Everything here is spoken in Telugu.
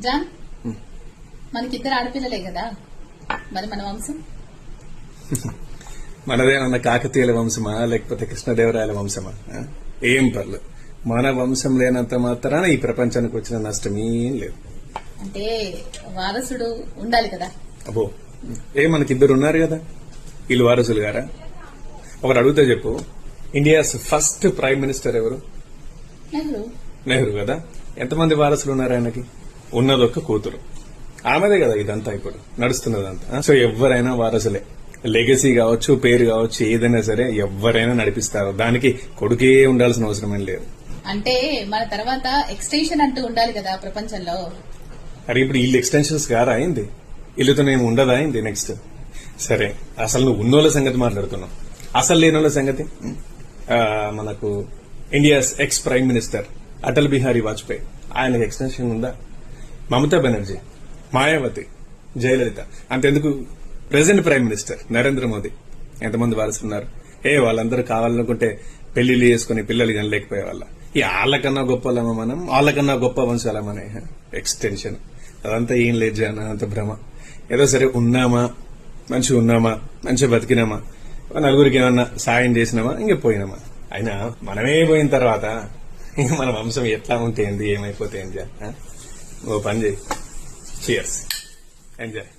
జాన్ మనకిద్దరు ఆడపిల్లలే కదా. మరి మన వంశం? మనదేమన్నా కాకతీయుల వంశమా లేకపోతే కృష్ణదేవరాయల వంశమా? ఏం పర్లేదు. మన వంశం లేనంత మాత్రాన ఈ ప్రపంచానికి వచ్చిన నష్టం ఏం లేదు. అంటే వారసుడు ఉండాలి కదా. అబ్బో. ఏ మనకి ఇద్దరు ఉన్నారు కదా? వీళ్ళు వారసులు గారా? ఒకరు అడుగుతా చెప్పు. ఇండియాస్ ఫస్ట్ ప్రైమ్ మినిస్టర్ ఎవరు? నెహ్రూ. నెహ్రూ కదా? ఎంతమంది వారసులు ఉన్నారు ఆయనకి? ఉన్నదొక్క కూతురు. ఆమెదే కదా ఇదంతా ఇప్పుడు నడుస్తున్నదంతా. సో ఎవరైనా వారసులే. లెగసీ కావచ్చు పేరు కావచ్చు ఏదైనా సరే ఎవరైనా నడిపిస్తారు. దానికి కొడుకే ఉండాల్సిన అవసరం ఏం లేదు. అంటే మన తర్వాత ఎక్స్టెన్షన్ అంటూ ఉండాలి కదా ప్రపంచంలో. అరే ఇప్పుడు వీళ్ళు ఎక్స్టెన్షన్స్ గారా అయింది? వీళ్ళతో నేను ఉండదా అయింది నెక్స్ట్? సరే అసలు నువ్వు ఉన్నోళ్ళ సంగతి మాట్లాడుతున్నావు. అసలు లేనోళ్ళ సంగతి? మనకు India's ex prime minister Atal Bihari Vajpayee. ఆయనకు ఎక్స్టెన్షన్ ఉందా? మమతా బెనర్జీ మాయావతి జయలలిత. అంతెందుకు present prime minister Narendra Modi. ఎంతమంది వారసున్నారు ఏ వాళ్ళందరూ కావాలనుకుంటే పెళ్ళిళ్ళు చేసుకుని పిల్లలు కనలేకపోయే వాళ్ళ ఈ వాళ్ళకన్నా గొప్పలమా మనం? వాళ్ళకన్నా గొప్ప వంశాలమనే ఎక్స్టెన్షన్. అదంతా ఏం లేదు జాన అంత భ్రమ. ఏదో సరే ఉన్నామా? మంచిగా ఉన్నామా? మంచిగా బతికినామా? నలుగురికి ఏమన్నా సాయం చేసినామా? ఇంక పోయినామా? అయినా మనమే పోయిన తర్వాత ఇంక మన వంశం ఎట్లా ఉంటే ఏంది? ఏమైపోతే ఏంది? ఓ పని చేయి చియర్స్ ఎంజాయ్